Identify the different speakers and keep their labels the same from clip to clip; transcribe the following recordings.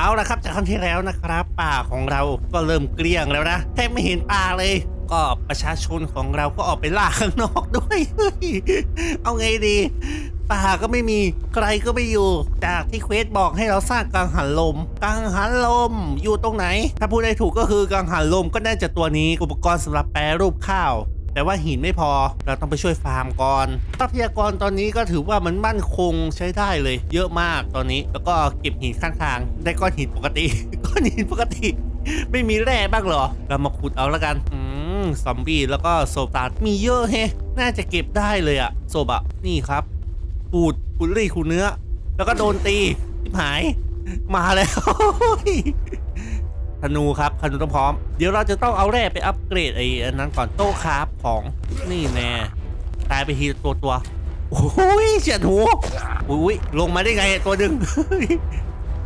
Speaker 1: เอาละครับจากครั้งที่แล้วนะครับ ป่าของเราก็เริ่มเกลี้ยงแล้วนะแทบไม่เห็นป่าเลย ก็ประชาชนของเราก็ออกไปล่าข้างนอกด้วยเอาไงดี ป่าก็ไม่มีใครก็ไม่อยู่ จากที่เควสบอกให้เราสร้างกังหันลม กังหันลมอยู่ตรงไหน ถ้าพูดได้ถูกก็คือกังหันลมก็น่าจะตัวนี้อุปกรณ์สำหรับแปรรูปข้าว แต่ว่าหินไม่พอเราต้องไปช่วยฟาร์มก่อนทรัพยากรตอนนี้ก็ถือว่ามันมั่นคงใช้ได้เลย เยอะมากตอนนี้แล้วก็เก็บหินข้างทาง ได้ก้อนหินปกติ ก้อนหินปกติ ไม่มีแร่บ้างหรอ เรามาขุดเอาแล้วกันอืมซอมบี้แล้วก็โซตาร์มีเยอะแฮน่าจะเก็บได้เลยอะโซบะนี่ครับขูดขูดรี่ขูเนื้อ แล้วก็โดนตีทิบหายมาแล้ว ธนูครับธนูต้องพร้อม เดี๋ยวเราจะต้องเอาแร่ไปอัปเกรดไอ้อันนั้นก่อนโต๊ะคราฟของนี่แน่ตายไปทีตัวตัวโอ้ยเฉียดหูอุ้ยลงมาได้ไงตัวหนึ่ง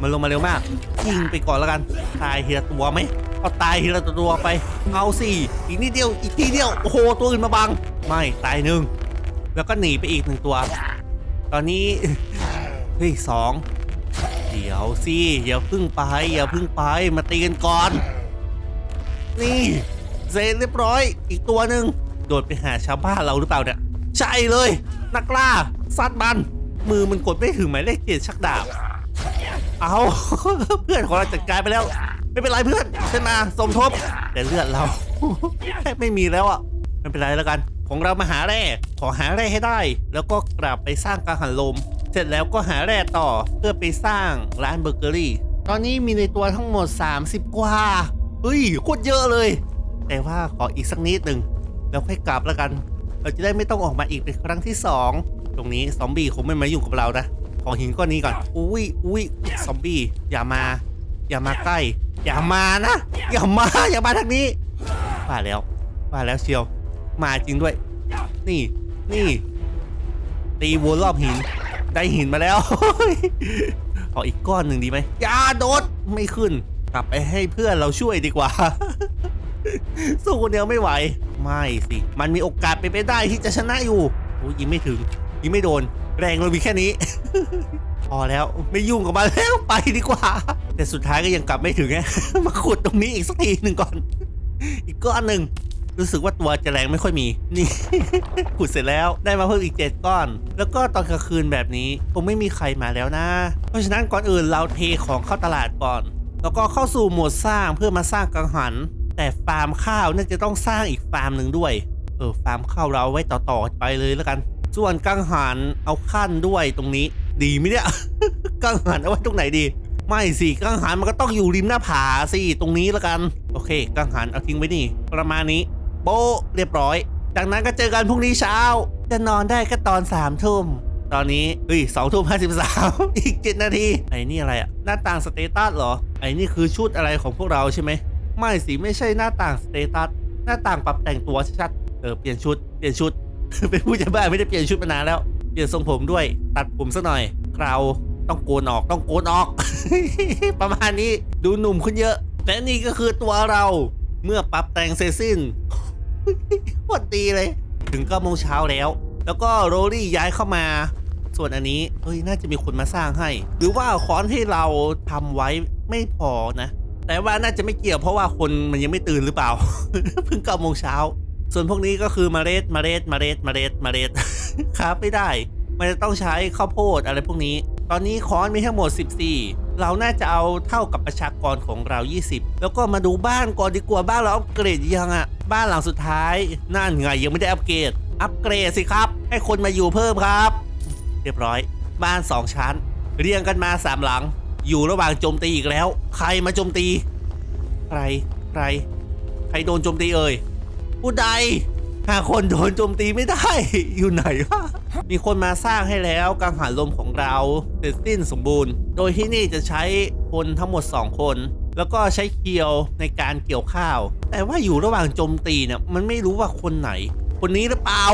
Speaker 1: มันลงมาเร็วมากยิงไปก่อนแล้วกัน ตายทีละตัวไหมเอาตายทีละตัวไป เอาสิอีกนิดเดียวอีกทีเดียวโอ้โหตัวอื่นมาบัง ไม่ตายหนึ่งแล้วก็หนีไปอีกหนึ่งตัว ตอนนี้เฮ้ยสอง เดี๋ยวสิอย่าพึ่งไป อย่าพึ่งไปมาตีกันก่อน นี่เสร็จเรียบร้อย อีกตัวหนึ่งโดดไปหาชาวบ้านเราหรือเปล่าเนี่ยใช่เลย นักล่าซัดมันมือมันกดไม่ถึงหมายเลขเจ็ดชักดาบเอาเพื่อนของเราจัดการไปแล้ว ไม่เป็นไรเพื่อนฉันมาสมทบแต่เลือดเราแทบไม่มีแล้วอะไม่เป็นไรแล้วกัน ของเรามาหาแร่ขอหาแร่ให้ได้ แล้วก็กลับไปสร้างกังหันลม เสร็จแล้วก็หาแร่ต่อเพื่อไปสร้างร้านเบเกอรี่ ตอนนี้มีในตัวทั้งหมด 30 กว่าเฮ้ยโคตรเยอะเลย แต่ว่าขออีกสักนิดหนึ่งแล้วค่อยกลับแล้วกัน เราจะได้ไม่ต้องออกมาอีกเป็นครั้งที่สองตรงนี้ซอมบี้คงไม่มายุ่งกับเรานะขอหินก้อนนี้ก่อน อุ้ยอุ้ยซอมบี้อย่ามา อย่ามาใกล้ อย่ามานะ อย่ามา อย่ามาทางนี้ว่าแล้วว่าแล้วเชียว มาจริงด้วย นี่นี่ ตีวนรอบหิน ได้หินมาแล้วขออีกก้อนหนึ่งดีไหมยาโดดไม่ขึ้น กลับไปให้เพื่อนเราช่วยดีกว่า สู้คนเดียวไม่ไหว ไม่สิ มันมีโอกาสเป็นไปได้ที่จะชนะอยู่โอ้ยิงไม่ถึง ยิงไม่โดน แรงเรามีแค่นี้ พอแล้วไม่ยุ่งกับมันแล้วไปดีกว่า แต่สุดท้ายก็ยังกลับไม่ถึงไงมาขุดตรงนี้อีกสักทีหนึ่งก่อน อีกก้อนหนึ่ง รู้สึกว่าตัวจะแรงไม่ค่อยมี นี่ ขุดเสร็จแล้วได้มาเพิ่มอีก 7 ก้อน แล้วก็ตอนกลางคืนแบบนี้คงไม่มีใครมาแล้วนะ เพราะฉะนั้นก่อนอื่นเราเทของเข้าตลาดก่อน แล้วก็เข้าสู่โหมดสร้างเพื่อมาสร้างกังหัน แต่ฟาร์มข้าวน่าจะต้องสร้างอีกฟาร์มหนึ่งด้วย เออฟาร์มข้าวเราไว้ต่อๆไปเลยแล้วกัน ส่วนกังหันเอาขั้นด้วยตรงนี้ ดีไหมเนี่ย กังหันเอาไว้ตรงไหนดีไม่สิกังหันมันก็ต้องอยู่ริมหน้าผาสิตรงนี้แล้วกัน โอเค กังหันเอาทิ้งไว้นี่ ประมาณนี้ โบะเรียบร้อย จากนั้นก็เจอกันพรุ่งนี้เช้า จะนอนได้ก็ตอนสามทุ่มตอนนี้เฮ้ยสองทุ่มห้าสิบสามอีกเจ็ดนาที ไอ้นี่อะไรอะหน้าต่างสเตตัสเหรอ ไอ้นี่คือชุดอะไรของพวกเราใช่ไหม ไม่สิไม่ใช่หน้าต่างสเตตัส หน้าต่างปรับแต่งตัวชัดๆเออเปลี่ยนชุด เปลี่ยนชุด เป็นผู้ใหญ่บ้านไม่ได้เปลี่ยนชุดมานานแล้ว เปลี่ยนทรงผมด้วย ตัดผมสักหน่อย คราวต้องโกนออกต้องโกนออก ประมาณนี้ ดูหนุ่มขึ้นเยอะ และนี่ก็คือตัวเรา เมื่อปรับแต่งเสร็จสิ้น โคตรดีเลย ถึงก็โมงเช้าแล้ว แล้วก็โรลี่ย้ายเข้ามา ส่วนอันนี้เฮ้ยน่าจะมีคนมาสร้างให้ หรือว่าค้อนที่เราทำไว้ไม่พอนะ แต่ว่าน่าจะไม่เกี่ยวเพราะว่าคนมันยังไม่ตื่นหรือเปล่า เพิ่งเก้าโมงเช้า ส่วนพวกนี้ก็คือมเมล็ดมเมล็ดมเมล็ดมเมล็ดมเมล็ดครับไม่ได้ มันจะต้องใช้ข้าวโพดอะไรพวกนี้ ตอนนี้ค้อนมีทั้งหมด 14 เราน่าจะเอาเท่ากับประชากรของเรา 20 แล้วก็มาดูบ้านก่อนดีกว่าบ้านเราอัปเกรดยังอะบ้านหลังสุดท้ายนั่นไงยังไม่ได้อัปเกรด อัปเกรดสิครับ ให้คนมาอยู่เพิ่มครับ เรียบร้อย บ้าน 2 ชั้น เรียงกันมา 3 หลัง อยู่ระหว่างโจมตีอีกแล้ว ใครมาโจมตีใครใครใครโดนโจมตีเอ่ยผู้ใดหาคนโดนโจมตีไม่ได้ อยู่ไหนวะ มีคนมาสร้างให้แล้วกังหันลมของเราเสร็จสิ้นสมบูรณ์ โดยที่นี่จะใช้คนทั้งหมด 2 คน แล้วก็ใช้เคียวในการเกี่ยวข้าว แต่ว่าอยู่ระหว่างโจมตีเนี่ยมันไม่รู้ว่าคนไหน คนนี้หรือเปล่า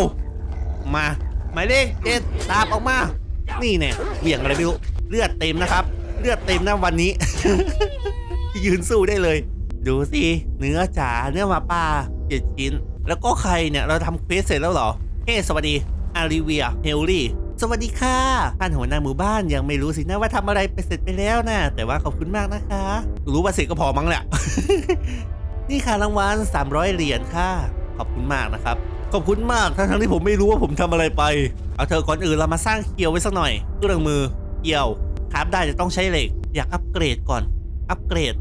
Speaker 1: มาหมายเลขเจ็ดตามออกมา นี่เนี่ยเหวี่ยงอะไรไม่รู้เลือดเต็มนะครับ เลือดเต็มนะวันนี้ ยืนสู้ได้เลย ดูสิเนื้อจ๋าเนื้อหมาป่าเจ็ดชิ้น แล้วก็ใครเนี่ยเราทำเควสเสร็จแล้วเหรอเฮ้สวัสดี อาริเวียเฮลลี่สวัสดีค่ะท่านหัวหน้าหมู่บ้านยังไม่รู้สินะว่าทำอะไรไปเสร็จไปแล้วนะแต่ว่าขอบคุณมากนะคะ รู้ว่าเสร็จก็พอมั้งแหละนี่ค่ะรางวัล300 เหรียญค่ะ ขอบคุณมากนะครับ ขอบคุณมากทั้งทั้งที่ผมไม่รู้ว่าผมทำอะไรไป เอาเธอก่อนอื่นเรามาสร้างเคียวไว้สักหน่อยเครื่องมือเคียวคราฟได้จะต้องใช้เหล็ก อยากอัปเกรดก่อน อัปเกรด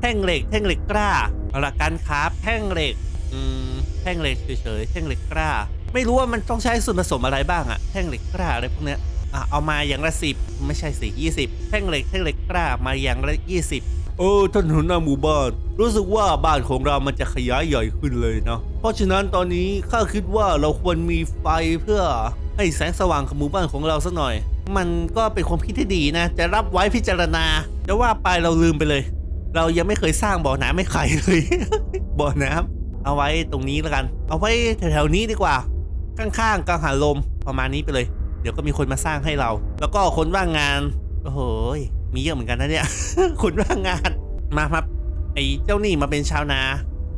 Speaker 1: แท่งเหล็ก แท่งเหล็กกล้าเอาละการคราฟแท่งเหล็กอืมแท่งเหล็กเฉยๆแท่งเหล็กกล้า ไม่รู้ว่ามันต้องใช้ส่วนผสมอะไรบ้างอะแท่งเหล็กกล้าอะไรพวกเนี้ยอะเอามาอย่างละสิบไม่ใช่สิยี่สิบแท่งเหล็กแท่งเหล็กกล้ามาอย่างละยี่สิบโอ้ท่านหัวหน้าหมู่บ้าน รู้สึกว่าบ้านของเรามันจะขยายใหญ่ขึ้นเลยเนาะเพราะฉะนั้นตอนนี้ข้าคิดว่าเราควรมีไฟเพื่อให้แสงสว่างของหมู่บ้านของเราสักหน่อย มันก็เป็นความคิดที่ดีนะ จะรับไว้พิจารณาแต่ว่าไปเราลืมไปเลย เรายังไม่เคยสร้างบ่อน้ำให้ใครเลย บ่อน้ำเอาไว้ตรงนี้แล้วกัน เอาไว้แถวๆนี้ดีกว่า ข้างๆกังหันลมประมาณนี้ไปเลย เดี๋ยวก็มีคนมาสร้างให้เรา แล้วก็คนว่างงานโอ้โหมีเยอะเหมือนกันนะเนี่ย คนว่างงานมาครับไอ้เจ้านี่มาเป็นชาวนา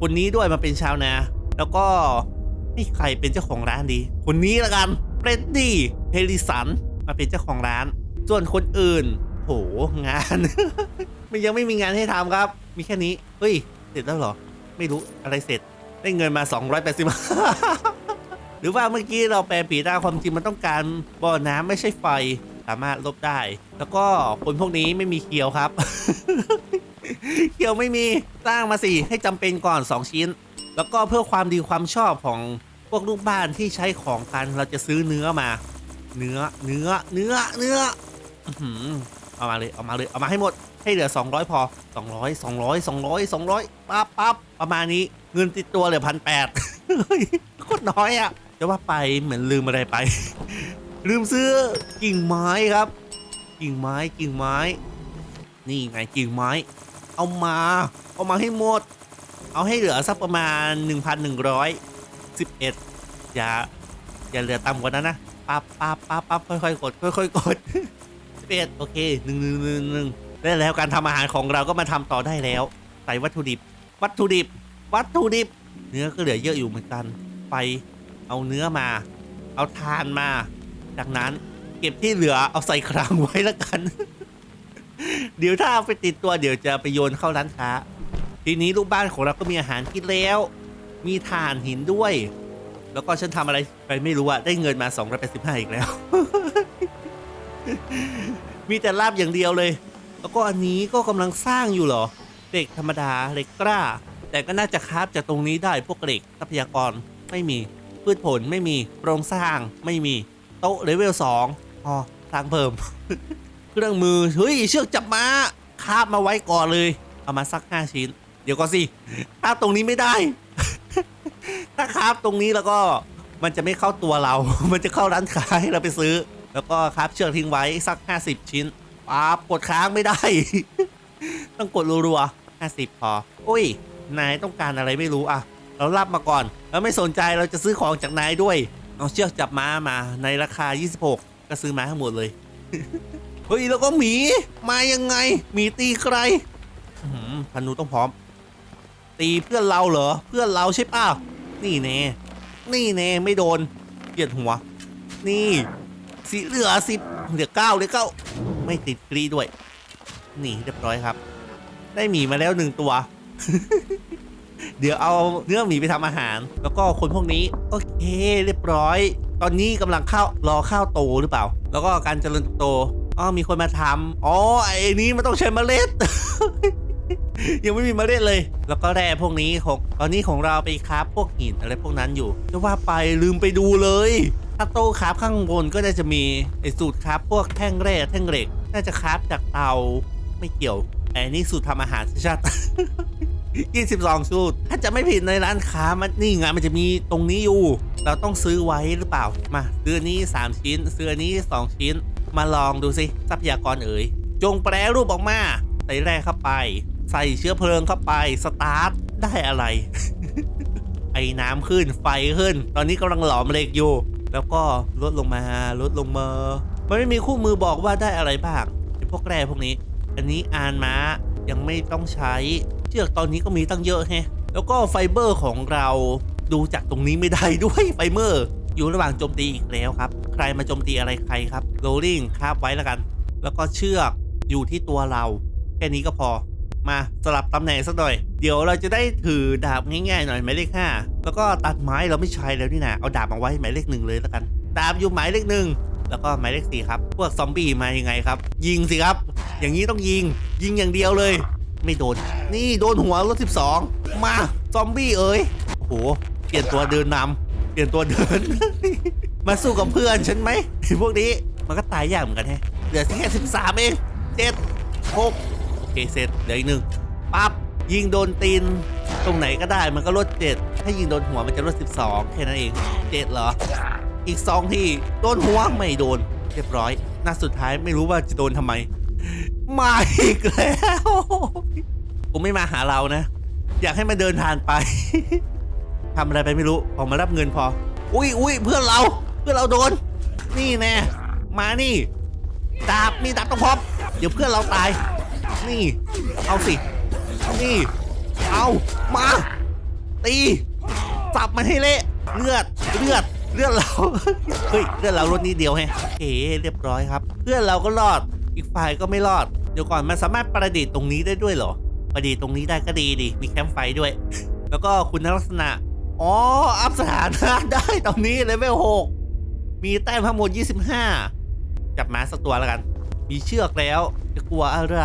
Speaker 1: คนนี้ด้วยมาเป็นชาวนา แล้วก็นี่ใครเป็นเจ้าของร้านดี คนนี้ละกันเฟรดดี้เฮลิสันมาเป็นเจ้าของร้าน ส่วนคนอื่นโหงาน มันยังไม่มีงานให้ทำครับ มีแค่นี้ เฮ้ย เสร็จแล้วเหรอ ไม่รู้อะไรเสร็จ ได้เงินมา 280 หรือว่าเมื่อกี้เราแปลปีได้ความจริงมันต้องการบ่อน้ำไม่ใช่ไฟสามารถลบได้ แล้วก็คนพวกนี้ไม่มีเคียวครับ เคียวไม่มีสร้างมาสิให้จำเป็นก่อน 2 ชิ้น แล้วก็เพื่อความดีความชอบของพวกลูกบ้านที่ใช้ของกันเราจะซื้อเนื้อมา เนื้อเนื้อเนื้อเนื้ออื้อหือเอามาเลยเอามาเลยเอามาให้หมดให้เหลือ 200 พอ 200 200 200 200ปั๊บปั๊บประมาณนี้เงินติดตัวเหลือพันแปดโคตรน้อยอะ่ะ จะว่าไปเหมือนลืมอะไรไป ลืมซื้อกิ่งไม้ครับ กิ่งไม้กิ่งไม้ นี่ไงกิ่งไม้ เอามาเอามาให้หมด เอาให้เหลือสักประมาณ 1,111 อย่าอย่าเหลือต่ำกว่านั้นนะปั๊บปั๊บปั๊บปั๊บค่อยๆกดค่อยๆกด11โอเคหนึ่งหนึ่งหนึ่งหนึ่งได้แล้วการทำอาหารของเราก็มาทำต่อได้แล้ว ใส่วัตถุดิบ วัตถุดิบ วัตถุดิบ เนื้อก็เหลือเยอะอยู่เหมือนกัน ไป เอาเนื้อมา เอาทานมา จากนั้นเก็บที่เหลือเอาใส่คลังไว้แล้วกัน เดี๋ยวถ้าเอาไปติดตัวเดี๋ยวจะไปโยนเข้าร้านค้า ทีนี้ลูกบ้านของเราก็มีอาหารกินแล้ว มีถ่านหินด้วย แล้วก็ฉันทำอะไรไปไม่รู้อะได้เงินมา285อีกแล้ว มีแต่ลาบอย่างเดียวเลย แล้วก็อันนี้ก็กำลังสร้างอยู่เหรอเหล็กธรรมดาเหล็กกล้า แต่ก็น่าจะคราฟจากตรงนี้ได้พวกเหล็กทรัพยากรไม่มี พืชผลไม่มีโครงสร้างไม่มีโต๊ะเลเวลสองพอสร้างเพิ่ม เครื่องมือ เฮ้ย เชือกจับม้าคาบมาไว้ก่อนเลย เอามาสักห้าชิ้น เดี๋ยวก็สิคาบตรงนี้ไม่ได้ ถ้าคาบตรงนี้แล้วก็มันจะไม่เข้าตัวเรา มันจะเข้าร้านค้าให้เราไปซื้อ แล้วก็คาบเชือกทิ้งไว้สัก 50 ชิ้นป๊าบกดค้างไม่ได้ ต้องกดรัวๆ50 พอ อุ้ย นายต้องการอะไรไม่รู้อะ เรารับมาก่อนแล้วไม่สนใจเราจะซื้อของจากนายด้วย เอาเชือกจับม้ามาในราคา 26 ก็ซื้อม้าทั้งหมดเลย เฮ้ยแล้วก็หมี มายังไงหมีตีใครอื้อหือธนูต้องพร้อม ตีเพื่อนเราเหรอ เพื่อนเราใช่ป่ะนี่แน่นี่แน่ไม่โดนเกลียดหัว นี่สีเหลือสิบเหลือเก้าเหลือเก้าไม่ติดกรีด้วย นี่เรียบร้อยครับ ได้หมีมาแล้วหนึ่งตัว เดี๋ยวเอาเนื้อหมีไปทำอาหาร แล้วก็คนพวกนี้โอเคเรียบร้อย ตอนนี้กำลังข้าวรอข้าวโตหรือเปล่า แล้วก็การเจริญโตอ๋อมีคนมาทำอ๋อไอ้นี้มันต้องใช้เมล็ด ยังไม่มีเมล็ดเลย แล้วก็แร่พวกนี้ของตอนนี้ของเราไปคราฟพวกหินอะไรพวกนั้นอยู่จะว่าไปลืมไปดูเลยถ้าโต้คราฟข้างบนก็น่าจะมีไอ้สูตรคราฟพวกแท่งแร่แท่งเหล็ก น่าจะคราฟจากเตาไม่เกี่ยวไอ้นี่สูตรทำอาหารชัด 22สูตรถ้าจะไม่ผิดในร้านค้ามันนี่ไงมันจะมีตรงนี้อยู่ เราต้องซื้อไว้หรือเปล่า มาซื้อนี้ 3 ชิ้น ซื้อนี้ 2 ชิ้น มาลองดูสิทรัพยากรเอ๋ย จงแปรรูปออกมา ใส่แร่เข้าไป ใส่เชื้อเพลิงเข้าไป สตาร์ท ได้อะไร ไอ้น้ำขึ้น ไฟขึ้น ตอนนี้กำลังหลอมเหล็กอยู่ แล้วก็ลดลงมา ลดลงมา มันไม่มีคู่มือบอกว่าได้อะไรบ้าง พวกแร่พวกนี้ อันนี้อานม้ายังไม่ต้องใช้ เชือกตอนนี้ก็มีตั้งเยอะแฮะแล้วก็ไฟเบอร์ของเราดูจากตรงนี้ไม่ได้ด้วยไฟเบอร์ อยู่ระหว่างโจมตีอีกแล้วครับ ใครมาโจมตีอะไรใครครับโรลลิงคาบไว้แล้วกัน แล้วก็เชือกอยู่ที่ตัวเรา แค่นี้ก็พอมาสลับตำแหน่งสักหน่อย เดี๋ยวเราจะได้ถือดาบง่ายๆหน่อยหมายเลขห้าแล้วก็ตัดไม้เราไม่ใช้แล้วนี่นะเอาดาบมาไว้หมายเลขหนึ่งเลยแล้วกัน ดาบอยู่หมายเลขหนึ่งแล้วก็หมายเลขสี่ครับ พวกซอมบี้มายังไงครับ ยิงสิครับ อย่างนี้ต้องยิง ยิงอย่างเดียวเลย ไม่โดน นี่โดนหัวรถ12มาซอมบี้เอ้ยโอ้โหเปลี่ยนตัวเดินนำเปลี่ยนตัวเดิน มาสู้กับเพื่อนฉันไหมพวกนี้มันก็ตายยากเหมือนกันแฮะเหลือแค่13เองเจ็ดหกโอเคเสร็จเหลืออีกหนึ่งปั๊บยิงโดนตีนตรงไหนก็ได้มันก็ลดเจ็ดถ้ายิงโดนหัวมันจะลด12แค่นั้นเองเจ็ดเหรอ อีกสองที่โดนหัวไม่โดน เรียบร้อยนัดสุดท้ายไม่รู้ว่าจะโดนทำไม มาอีกแล้วกูไม่มาหาเรานะ อยากให้มันเดินทางไป ทำอะไรไปไม่รู้ออกมารับเงินพอ อุ้ยอุ้ยเพื่อนเรา เพื่อนเราโดน นี่แน่มานี่ดาบมีดาบต้องพร้อมเดี๋ยวเพื่อนเราตาย นี่ เอาสิ นี่ เอามา ตีจับมันให้เละเลือดเลือดเลือดเรา เฮ้ยเลือดเราลดนิดเดียวแฮะโอเคเรียบร้อยครับ เพื่อนเราก็รอด อีกฝ่ายก็ไม่รอด เดี๋ยวก่อนมันสามารถประดิษฐ์ตรงนี้ได้ด้วยเหรอ ประดิษฐ์ตรงนี้ได้ก็ดีดิมีแคมป์ไฟด้วย แล้วก็คุณลักษณะ อ๋อ อัพสถานะได้ตรงนี้เลเวล6มีแต้มทั้งหมด25 จับม้าสักตัวแล้วกัน มีเชือกแล้วจะกลัวอะไร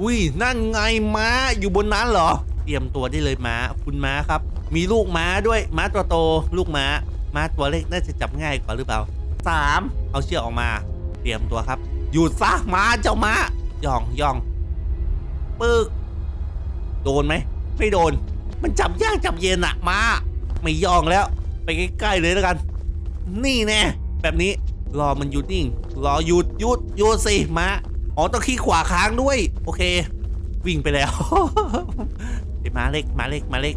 Speaker 1: อุ้ยนั่นไงม้าอยู่บนนั้นเหรอ เตรียมตัวได้เลยม้า คุณม้าครับ มีลูกม้าด้วยม้าตัวโต ลูกม้า ม้าตัวเล็กน่าจะจับง่ายกว่าหรือเปล่าสามเอาเชือกออกมา เตรียมตัวครับ หยุดซะม้าเจ้าม้า ย่องย่องปึ๊กโดนไหมไม่โดน มันจับยากจับเย็นอะมาไม่ย่องแล้ว ไปใกล้ๆเลยแล้วกัน นี่แน่แบบนี้รอมันหยุดนิ่งรอหยุดหยุดหยุดสิมาอ๋อต้องขี้ขวาค้างด้วย โอเค วิ่งไปแล้วไอ้ม้าเล็กมาเล็กมาเล็ก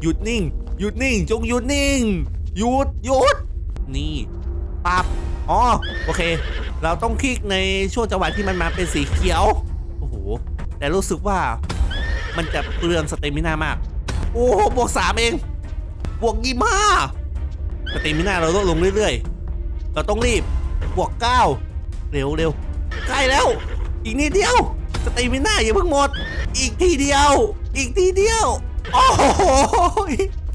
Speaker 1: หยุดนิ่ง หยุดนิ่ง จงหยุดนิ่งหยุดหยุดนี่ปับอ๋อโอเค เราต้องคลิกในช่วงจังหวะที่มันมาเป็นสีเขียว โอ้โห แต่รู้สึกว่ามันจะเปลืองสเตมิน่ามาก โอ้โหบวกสามเอง บวกยี่ห้าสเตมิน่าเราลดลงเรื่อยๆ เราต้องรีบ บวกเก้าเร็วเร็วใกล้แล้ว อีกนิดเดียวสเตมิน่าอย่าเพิ่งหมด อีกทีเดียว อีกทีเดียว โอ้โห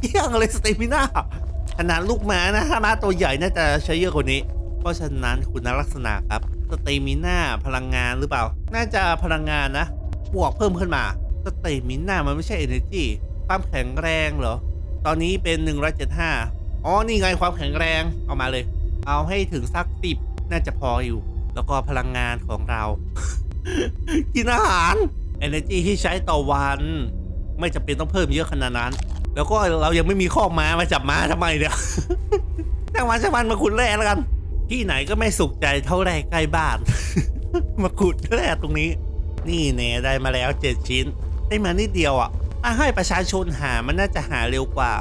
Speaker 1: เยี่ยงเลยสเตมิน่าขนาดลูกม้านะถ้ามาตัวใหญ่น่าจะใช้เยอะกว่านี้ เพราะฉะนั้นคุณลักษณะครับสเตมิน่าพลังงานหรือเปล่า น่าจะพลังงานนะ บวกเพิ่มขึ้นมาสเตมิน่ามันไม่ใช่ energy ความแข็งแรงเหรอ ตอนนี้เป็น 175 อ๋อ นี่ไงความแข็งแรง เอามาเลย เอาให้ถึงสักสิบน่าจะพออยู่ แล้วก็พลังงานของเรา กินอาหาร energy ที่ใช้ต่อวัน ไม่จำเป็นต้องเพิ่มเยอะขนาดนั้น แล้วก็เรายังไม่มีข้อม้ามาจับม้าทำไมเนี่ยช่งมันช่างมันมาขุดแร่แล้วกัน ที่ไหนก็ไม่สุขใจเท่าแร่ใกล้บ้าน มาขุดแร่ตรงนี้ นี่แน่ได้มาแล้วเจ็ดชิ้น ได้มานิดเดียวอะถ้าให้ประชาชนหามันน่าจะหาเร็วกว่า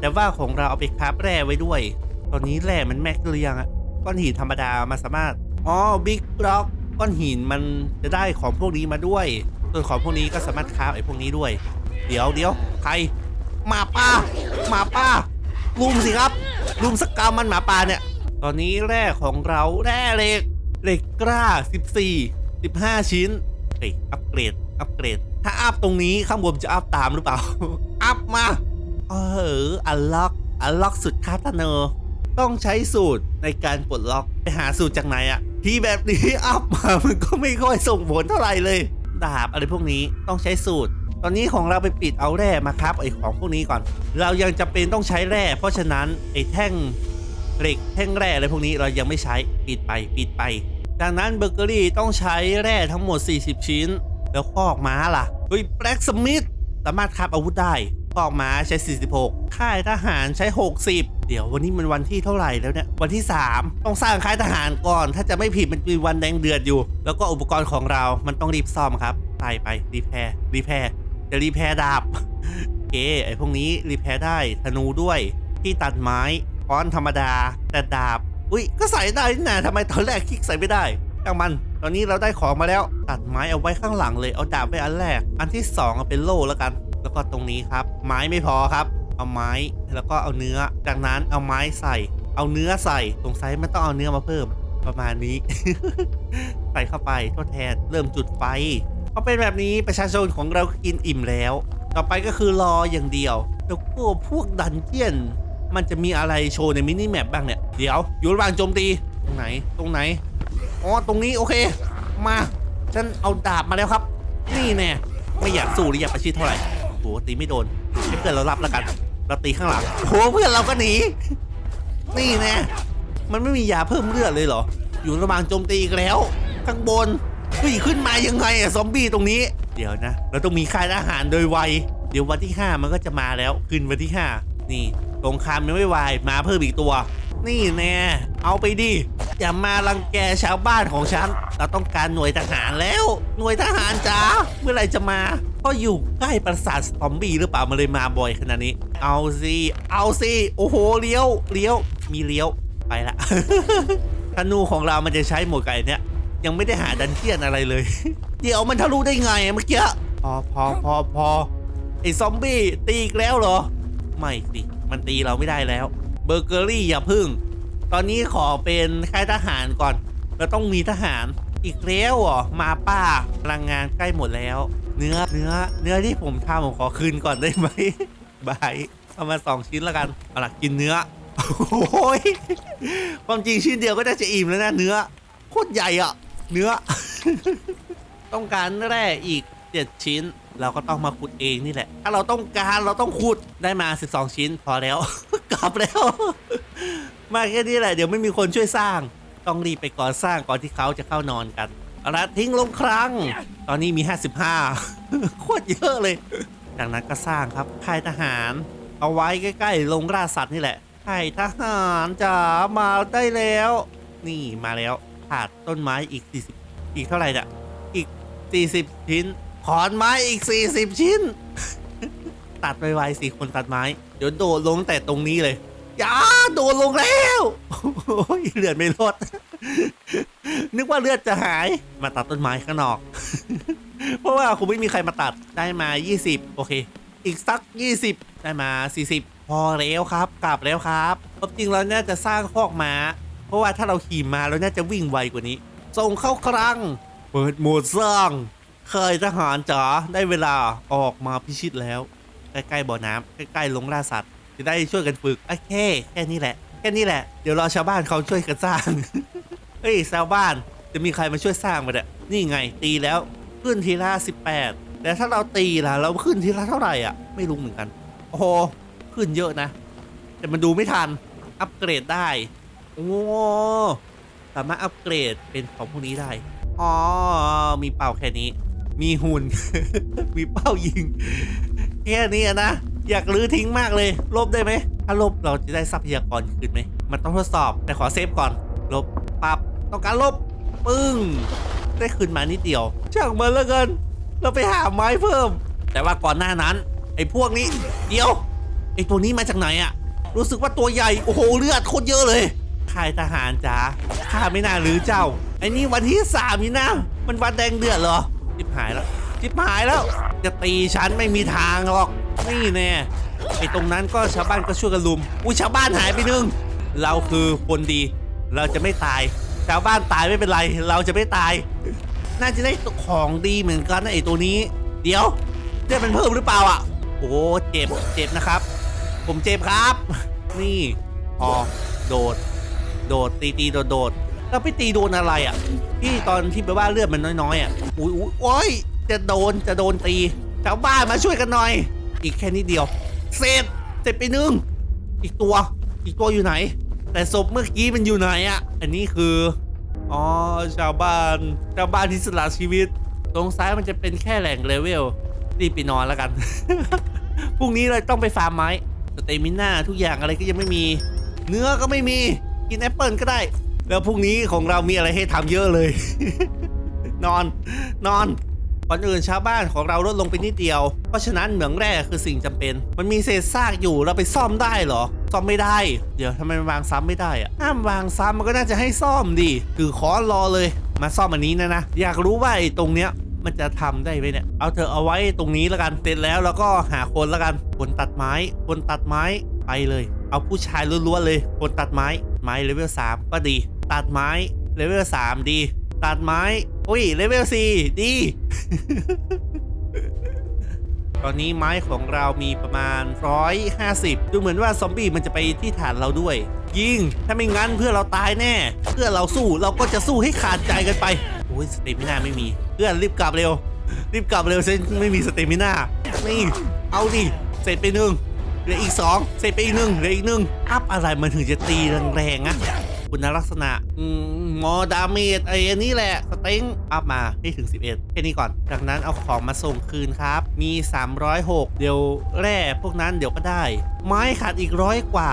Speaker 1: แต่ว่าของเราเอาไปคราฟแร่ไว้ด้วย ตอนนี้แร่มันแม็กหรือยังอะก้อนหินธรรมดามาสามารถอ๋อบิ๊กบล็อกก้อนหินมันจะได้ของพวกนี้มาด้วย ส่วนของพวกนี้ก็สามารถคราฟไอ้พวกนี้ด้วย เดี๋ยวเดี๋ยวใครหมาป่าหมาป่าลุมสิครับลุมสกรรมมันหมาป่าเนี่ย ตอนนี้แร่ของเราแร่เหล็กเหล็กกล้า 14 15 ชิ้นเฮ้ยอัปเกรดอัปเกรด ถ้าอัพตรงนี้ข้างบนจะอัพตามหรือเปล่า อัพมา เอออันล็อกอันล็อกสุดคาตาเนอร์ต้องใช้สูตรในการปลดล็อกไปหาสูตรจากไหนอะที่แบบนี้อัพมามันก็ไม่ค่อยส่งผลเท่าไหร่เลย ดาบอะไรพวกนี้ต้องใช้สูตร ตอนนี้ของเราไปปิดเอาแร่มาครับไอของพวกนี้ก่อน เรายังจำเป็นต้องใช้แร่เพราะฉะนั้นไอแท่ง เหล็กแท่งแร่อะไรพวกนี้เรายังไม่ใช้ปิดไปปิดไป ดังนั้นเบเกอรี่ต้องใช้แร่ทั้งหมด 40 ชิ้น แล้วคอกม้าล่ะเฮ้ยแบล็กสมิธสามารถคราบอาวุธได้คอกม้าใช้ 46 ค่ายทหารใช้ 60 เดี๋ยววันนี้มันวันที่เท่าไหร่แล้วเนี่ยวันที่ 3 ต้องสร้างค่ายทหารก่อน ถ้าจะไม่ผิดมันมีวันแดงเดือดอยู่ แล้วก็อุปกรณ์ของเรามันต้องรีบซ่อมครับตายไปรีแพร์รีแพร์จะรีแพร์ดาบโอเคไอพวกนี้รีแพร์ได้ธนูด้วยที่ตัดไม้ ค้อนธรรมดา แต่ดาบ อุ้ยก็ใส่ได้นี่นะทำไมตอนแรกคลิกใส่ไม่ได้ช่างมัน ตอนนี้เราได้ของมาแล้ว ตัดไม้เอาไว้ข้างหลังเลย เอาดาบไว้อันแรก อันที่สองเอาเป็นโล่แล้วกัน แล้วก็ตรงนี้ครับ ไม้ไม่พอครับ เอาไม้ แล้วก็เอาเนื้อ จากนั้นเอาไม้ใส่ เอาเนื้อใส่ สงสัยมันต้องเอาเนื้อมาเพิ่ม ประมาณนี้ ใส่เข้าไปทดแทน เริ่มจุดไฟพอเป็นแบบนี้ประชาชนของเราก็กินอิ่มแล้ว ต่อไปก็คือรออย่างเดียวแล้วก็พวกดันเจียน มันจะมีอะไรโชว์ในมินิแมปบ้างเนี่ย เดี๋ยว อยู่ระหว่างโจมตี ตรงไหน ตรงไหน อ๋อ ตรงนี้โอเค มา ฉันเอาดาบมาแล้วครับ นี่แน่ ไม่อยากสู้หรืออยากประชิดเท่าไหร่โหตีไม่โดนให้เพื่อนเรารับแล้วกัน เราตีข้างหลังโหเพื่อนเราก็หนี นี่แน่มันไม่มียาเพิ่มเลือดเลยเหรอ อยู่ระหว่างโจมตีอีกแล้ว ข้างบนเฮ้ยขึ้นมายังไงอะซอมบี้ตรงนี้ เดี๋ยวนะ เราต้องมีค่ายทหารโดยไว เดี๋ยววันที่ 5 มันก็จะมาแล้ว คืนวันที่ 5 นี่ สงครามยังไม่วายมาเพิ่มอีกตัว นี่แน่เอาไปดิอย่ามารังแกชาวบ้านของฉัน เราต้องการหน่วยทหารแล้ว หน่วยทหารจ๋าเมื่อไหรจะมาก็อยู่ใกล้ปราสาทซอมบี้หรือเปล่ามันเลยมาบ่อยขนาดนี้ เอาสิเอาสิโอ้โหเลี้ยวเลี้ยวมีเลี้ยวไปละธนูของเรามันจะใช้หมดไก่เนี้ยยังไม่ได้หาดันเจียนอะไรเลย เดี๋ยวมันทะลุได้ไงเมื่อกี้พอพอพอพอไอ้ซอมบี้ตีอีกแล้วเหรอ ไม่สิ มันตีเราไม่ได้แล้ว เบอร์เกอรี่อย่าพึ่ง ตอนนี้ขอเป็นค่ายทหารก่อน เราต้องมีทหารอีกแล้วเหรอมาป้าพลังงานใกล้หมดแล้ว เนื้อเนื้อเนื้อที่ผมทำผมขอคืนก่อนได้ไหมบายเอามาสองชิ้นแล้วกันเอาล่ะกินเนื้อโอ้ยความจริงชิ้นเดียวก็น่าจะอิ่มแล้วนะเนื้อโคตรใหญ่อะเนื้อ ต้องการแร่อีก7ชิ้น เราก็ต้องมาขุดเองนี่แหละ ถ้าเราต้องการเราต้องขุดได้มา 12 ชิ้นพอแล้ว กลับแล้ว มาแค่นี้แหละ เดี๋ยวไม่มีคนช่วยสร้าง ต้องรีบไปก่อสร้างก่อนที่เขาจะเข้านอนกันเอาละทิ้งลงครั้ง ตอนนี้มี 55 โคตรเยอะเลย จากนั้นก็สร้างครับค่ายทหาร เอาไว้ใกล้ๆลงราสัตว์นี่แหละค่ายทหารจ๋ามาได้แล้ว นี่มาแล้วขาดต้นไม้อีก40อีกเท่าไหร่เนี่ยอีก 40 ชิ้น ขอนไม้อีก 40 ชิ้น ตัดไวๆสิคนตัดไม้ เดี๋ยวโดดลงแต่ตรงนี้เลย อย่าโดดลงแล้วโอ้ยเลือดไม่ลด นึกว่าเลือดจะหายมาตัดต้นไม้ข้างนอก เพราะว่าคงไม่มีใครมาตัดได้มา 20 โอเค อีกสัก 20 ได้มา 40 พอแล้วครับ กลับแล้วครับจริงเราน่าจะสร้างคอกม้า เพราะว่าถ้าเราขี่มาเราน่าจะวิ่งไวกว่านี้ ส่งเข้าครัง เปิดโหมดสร้าง เคยทหารจ๋าได้เวลาออกมาพิชิตแล้ว ใกล้ๆบ่อน้ำใกล้ๆลงล่าสัตว์ จะได้ช่วยกันฝึกโอเคแค่นี้แหละ แค่นี้แหละ เดี๋ยวรอชาวบ้านเขาช่วยกันสร้าง เฮ้ยชาวบ้านจะมีใครมาช่วยสร้างมาเนี่ยนี่ไงตีแล้วขึ้นทีละ18 แต่ถ้าเราตีล่ะ เราขึ้นทีละเท่าไหร่อะ ไม่รู้เหมือนกัน โอ้โหขึ้นเยอะนะ แต่มันดูไม่ทัน อัปเกรดได้ โอ้สามารถอัปเกรดเป็นของพวกนี้ได้ อ๋อ มีเป่าแค่นี้ มีหุ่น มีเป้ายิงแค่นี้นะ อยากลื้อทิ้งมากเลยลบได้ไหมถ้าลบเราจะได้ทรัพยากรคืนไหม มันต้องทดสอบ แต่ขอเซฟก่อน ลบปับต้องการลบ ปึ้ง ได้คืนมานิดเดียว ช่างมันแล้วกัน เราไปหาไม้เพิ่ม แต่ว่าก่อนหน้านั้น ไอ้พวกนี้ เดียว ไอ้ตัวนี้มาจากไหนอะรู้สึกว่าตัวใหญ่ โอ้โห เลือดโคตรเยอะเลยค่ายทหารจ๋าข้าไม่น่าหรือเจ้า ไอ้นี่วันที่สามนี่นะ มันวันแดงเดือดเหรอ จิบหายแล้วจิบหายแล้ว จะตีฉันไม่มีทางหรอก นี่แน่ไอ้ตรงนั้นก็ชาวบ้านก็ช่วยกันลุม อุ้ยชาวบ้านหายไปหนึง เราคือคนดี เราจะไม่ตาย ชาวบ้านตายไม่เป็นไร เราจะไม่ตาย น่าจะได้ของดีเหมือนกันนะไอ้ตัวนี้ เดี๋ยวเลือดมันเพิ่มหรือเปล่าอะ โอ้เจ็บเจ็บนะครับ ผมเจ็บครับ นี่พอโดด โดดตีตีโดดโดด แล้วไปตีโดนอะไรอะที่ตอนที่แปลว่าเลือดมันน้อยๆอะอุ้ยอุ้ยโอ้ยจะโดนจะโดนตีชาวบ้านมาช่วยกันหน่อย อีกแค่นิดเดียว เสร็จเสร็จไปหนึ่งอีกตัวอีกตัวอยู่ไหน แต่ศพเมื่อกี้มันอยู่ไหนอะ อันนี้คืออ๋อชาวบ้านชาวบ้านที่สละชีวิต ตรงซ้ายมันจะเป็นแค่แหล่งเลเวลรีบไปนอนแล้วกันพรุ่งนี้เราต้องไปฟาร์มไม้สเตมิน่าทุกอย่างอะไรก็ยังไม่มี เนื้อก็ไม่มี กินแอปเปิลก็ได้ แล้วพรุ่งนี้ของเรามีอะไรให้ทำเยอะเลย นอน นอนก่อนอื่นชาวบ้านของเราลดลงไปนิดเดียว เพราะฉะนั้นเหมืองแร่คือสิ่งจำเป็น มันมีเศษซากอยู่เราไปซ่อมได้เหรอ ซ่อมไม่ได้ เดี๋ยวทำไมมันวางซ้ำไม่ได้อะห้ามวางซ้ำมันก็น่าจะให้ซ่อมดิคือขอรอเลย มาซ่อมอันนี้นะนะ อยากรู้ว่าไอ้ตรงเนี้ยมันจะทำได้ไหมเนี่ย เอาเธอเอาไว้ตรงนี้แล้วกัน เสร็จแล้วแล้วก็หาคนแล้วกัน คนตัดไม้ คนตัดไม้ไปเลย เอาผู้ชายล้วนๆเลย คนตัดไม้ ไม้เลเวล3ก็ดี ตัดไม้เลเวล3ดี ตัดไม้อุ้ยเลเวล4ดี ตอนนี้ไม้ของเรามีประมาณ 150 ดูเหมือนว่าซอมบี้มันจะไปที่ฐานเราด้วย ยิง ถ้าไม่งั้นเพื่อเราตายแน่ เพื่อเราสู้เราก็จะสู้ให้ขาดใจกันไปโอ้ยสเตมิน่าไม่มี เพื่อนรีบกลับเร็ว รีบกลับเร็วฉันไม่มีสเตมิน่านี่เอาดิเสร็จไปหนึ่งเหลืออีกสองเสร็จไปอีกหนึ่งเหลืออีกหนึ่งอัพอะไรมันถึงจะตีแรงๆอะ คุณลักษณะอืมมอดาเมจไอ้อันนี้แหละสเต็งอัพมาให้ถึง 11แค่นี้ก่อน จากนั้นเอาของมาส่งคืนครับ มี 306 เดี๋ยวแร่พวกนั้นเดี๋ยวก็ได้ ไม้ขาดอีกร้อยกว่า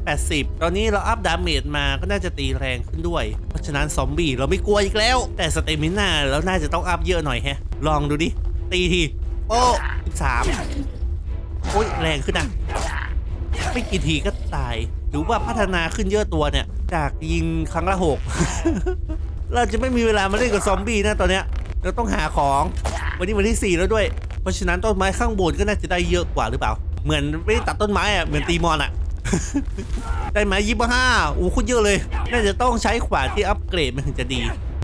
Speaker 1: 180 ตอนนี้เราอัพดาเมจมาก็น่าจะตีแรงขึ้นด้วย เพราะฉะนั้นซอมบี้เราไม่กลัวอีกแล้ว แต่สเตมิน่าเราน่าจะต้องอัพเยอะหน่อยแฮะ ลองดูดิ ตีทีโอ้13โอ้ยแรงขึ้นนะไม่กี่ทีก็ตาย หรือว่าพัฒนาขึ้นเยอะตัวเนี่ย จากยิงครั้งละหกเราจะไม่มีเวลามาเล่นกับซอมบี้นะตอนเนี้ยเราต้องหาของวันนี้วันที่ 4 แล้วด้วย เพราะฉะนั้นต้นไม้ข้างบนก็น่าจะได้เยอะกว่าหรือเปล่า เหมือนไม่ได้ตัดต้นไม้อะเหมือนตีมอนอะได้ไหมยี่สิบห้าอู้คุณเยอะเลย น่าจะต้องใช้ขวานที่อัปเกรดมันถึงจะดี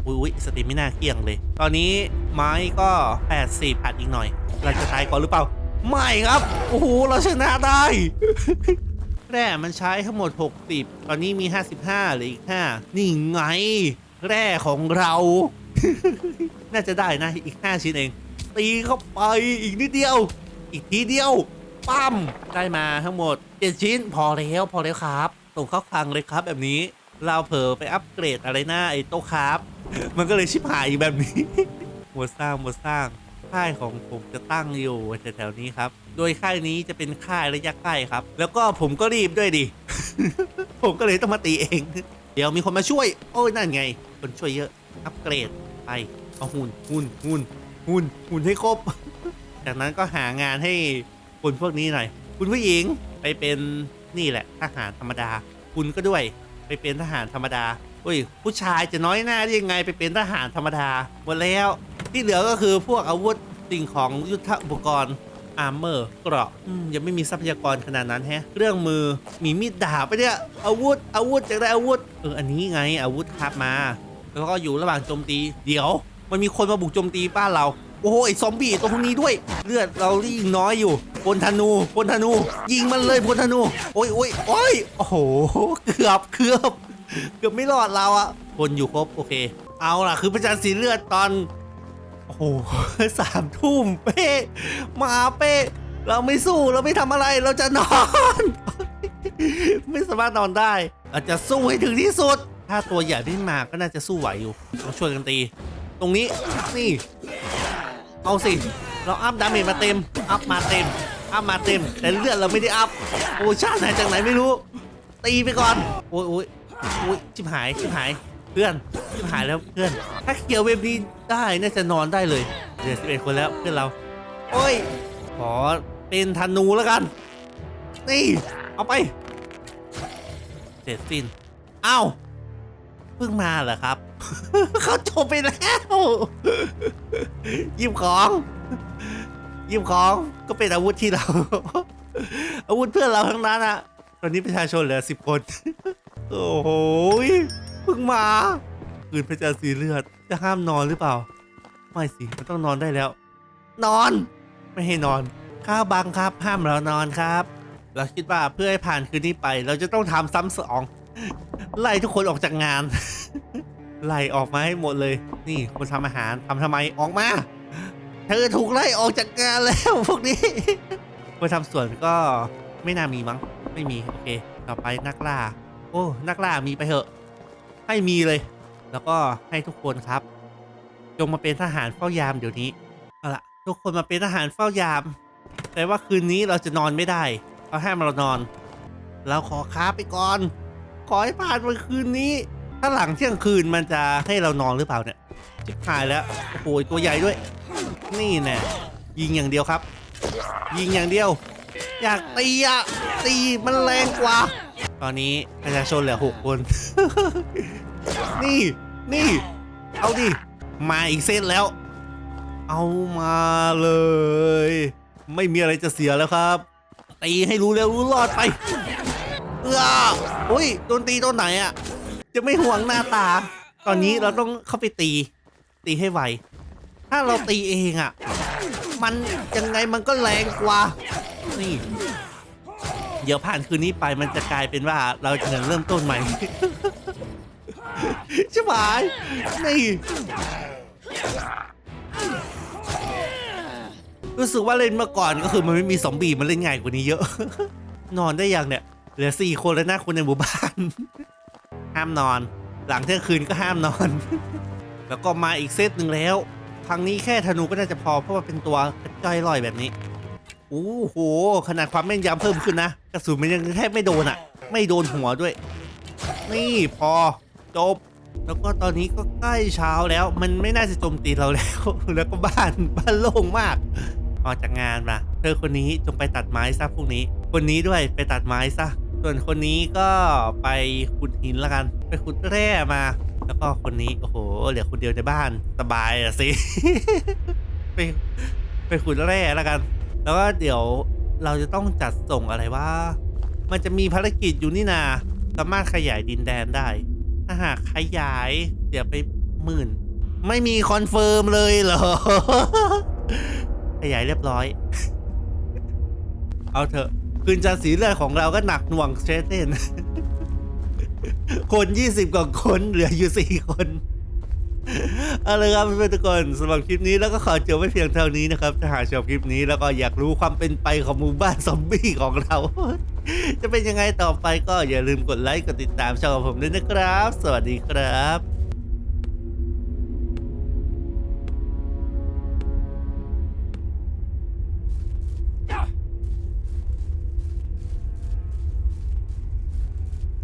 Speaker 1: อุ้ยสติไม่น่าเกลี้ยงเลย ตอนนี้ไม้ก็ 80ผัดอีกหน่อย เราจะตายก่อนหรือเปล่า ไม่ครับ โอ้โห เราชนะได้ แร่มันใช้ทั้งหมด 60 ตอนนี้มี 55เหลืออีก 5 นี่ไง แร่ของเรา น่าจะได้นะอีก 5 ชิ้นเอง ตีเข้าไปอีกนิดเดียว อีกทีเดียว ปั้ม ได้มาทั้งหมด 7 ชิ้น พอแล้วพอแล้วครับส่งเข้าคลังเลยครับแบบนี้ เราเผลอไปอัปเกรดอะไรหน้าไอ้โต๊ะครับ มันก็เลยชิบหายอีกแบบนี้หมดสร้างหมดสร้างค่ายของผมจะตั้งอยู่แถวๆนี้ครับ โดยค่ายนี้จะเป็นค่ายระยะใกล้ครับ แล้วก็ผมก็รีบด้วยดิ ผมก็เลยต้องมาตีเอง เดี๋ยวมีคนมาช่วย โอ้ยนั่นไง คนช่วยเยอะ อัปเกรดไปเอาหุ่นหุ่นหุ่นหุ่นหุ่นให้ครบ จากนั้นก็หางานให้คนพวกนี้หน่อย คุณผู้หญิงไปเป็นนี่แหละทหารธรรมดา คุณก็ด้วยไปเป็นทหารธรรมดาอุ้ยผู้ชายจะน้อยหน้าได้ยังไงไปเป็นทหารธรรมดาหมดแล้ว ที่เหลือก็คือพวกอาวุธสิ่งของยุทธอุปกรณ์ อาร์เมอร์เกราะอืมยังไม่มีทรัพยากรขนาดนั้นแฮะเครื่องมือมีมีดดาบไปเนี่ยอาวุธอาวุธจะได้อาวุธเอออันนี้ไงอาวุธครับมา แล้วก็อยู่ระหว่างโจมตีเดี๋ยว มันมีคนมาบุกโจมตีบ้านเราโอ้โหไอ้ซอมบี้ตัวพวกนี้ด้วย เลือดเราที่ยิงน้อยอยู่พลธนูพลธนู ยิงมันเลยพลธนู โอ้ยโอ้ยโอ้ยโอ้โหเกือบเกือบเกือบไม่รอดเราอะคนอยู่ครบโอเค เอาล่ะ คือประจันสีเลือดตอน โอ้โหสามทุ่มเป๊ะมาเป๊ะเราไม่สู้เราไม่ทำอะไรเราจะนอน ไม่สามารถนอนได้อาจจะสู้ให้ถึงที่สุด ถ้าตัวใหญ่ไม่มาก็น่าจะสู้ไหวอยู่ต้องช่วยกันตี ตรงนี้นี่เอาสิ เราอัพดาเมจมาเต็ม อัพมาเต็ม อัพมาเต็ม แต่เลือดเราไม่ได้อัพ โอ้ชาติไหนจากไหนไม่รู้ ตีไปก่อน โอ้ยโอ้ยโอ้ยชิบหาย ชิบหาย พื่อนชิบหายแล้วเพื่อน ถ้าเคลียร์เว็บนี้ได้น่าจะนอนได้เลยเหลือ11คนแล้วเพื่อนเรา โอ้ย ขอเป็นธนูแล้วกัน นี่ เอาไป เสร็จสิ้นอ้าวเพิ่งมาเหรอครับ เขาจบไปแล้วยิบของยิบของก็เป็นอาวุธที่เรา อาวุธเพื่อนเราทั้งนั้นอะตอนนี้ประชาชนเหลือสิบคน โอ้โห เพิ่งมาคืนพระจันทร์สีเลือด จะห้ามนอนหรือเปล่า ไม่สิ มันต้องนอนได้แล้ว นอน ไม่ให้นอน ข้าวบังครับ ห้ามเรานอนครับ เราคิดว่าเพื่อให้ผ่านคืนนี้ไป เราจะต้องทำซ้ำสอง ไล่ทุกคนออกจากงาน ไล่ออกมาให้หมดเลย นี่คนทำอาหารทำทำไมออกมา เธอถูกไล่ออกจากงานแล้วพวกนี้คนทำสวนก็ไม่น่ามีมั้ง ไม่มี โอเค ต่อไปนักล่า โอ้ นักล่ามีไปเถอะ ให้มีเลย แล้วก็ให้ทุกคนครับ จงมาเป็นทหารเฝ้ายามเดี๋ยวนี้เอาละทุกคนมาเป็นทหารเฝ้ายาม แต่ว่าคืนนี้เราจะนอนไม่ได้เขาห้ามเรานอน เราขอค้าไปก่อน ขอให้ผ่านวันคืนนี้ ถ้าหลังเที่ยงคืนมันจะให้เรานอนหรือเปล่าเนี่ยจิบหายแล้วโอ้โหตัวใหญ่ด้วย นี่แน่ยิงอย่างเดียวครับ ยิงอย่างเดียว อยากตีอะตีมันแรงกว่า ตอนนี้ประชาชนเหลือหกคน นี่นี่ เอาดิ มาอีกเส้นแล้ว เอามาเลย ไม่มีอะไรจะเสียแล้วครับ ตีให้รู้เร็วรู้รอดไปเออโอ้ยโดนตีตัวไหนอะจะไม่ห่วงหน้าตา ตอนนี้เราต้องเข้าไปตี ตีให้ไว ถ้าเราตีเองอะมันยังไงมันก็แรงกว่า นี่ เดี๋ยวผ่านคืนนี้ไปมันจะกลายเป็นว่าเราจะเริ่มต้นใหม่ ใช่ไหมนี่รู้สึกว่าเล่นมื่อก่อนก็คือมันไม่มีซอมบี้มันเล่นง่ายกว่านี้เยอะ นอนได้ยังเนี่ย เหลือสี่คนแล้วนะคนในหมู่บ้าน ห้ามนอน หลังเที่ยงคืนก็ห้ามนอน แล้วก็มาอีกเซตหนึ่งแล้ว ครั้งนี้แค่ธนูก็น่าจะพอเพราะว่าเป็นตัวกระจ้อยลอยแบบนี้ โอ้โห ขนาดความแม่นยำเพิ่มขึ้นนะ กระสุนมันยังแทบไม่โดนอะ ไม่โดนหัวด้วย นี่พอจบ แล้วก็ตอนนี้ก็ใกล้เช้าแล้ว มันไม่น่าจะโจมตีเราแล้ว แล้วก็บ้านบ้านโล่งมากออกจากงานมาเธอคนนี้จงไปตัดไม้ซะพรุ่งนี้ คนนี้ด้วยไปตัดไม้ซะ ส่วนคนนี้ก็ไปขุดหินละกัน ไปขุดแร่มา แล้วก็คนนี้โอ้โหเหลือคนเดียวในบ้านสบายอะสิไปไปขุดแร่ละกัน แล้วก็เดี๋ยวเราจะต้องจัดส่งอะไรว่ามันจะมีภารกิจอยู่นี่นาสามารถขยายดินแดนได้ ถ้าหากขยายเดี๋ยวไปหมื่น ไม่มีคอนเฟิร์มเลยเหรอ ขยายเรียบร้อย เอาเถอะคืนจันสีเลือดของเราก็หนักหน่วงเชสเตนคนยี่สิบกว่าคนเหลืออยู่สี่คน เอาละครับเพื่อนๆทุกคนสำหรับคลิปนี้แล้วก็ขอจบไว้เพียงเท่านี้นะครับถ้าหากชอบคลิปนี้แล้วก็อยากรู้ความเป็นไปของหมู่บ้านซอมบี้ของเรา จะเป็นยังไงต่อไปก็อย่าลืมกดไลค์กดติดตามช่องของผมด้วยนะครับ สวัสดีครับ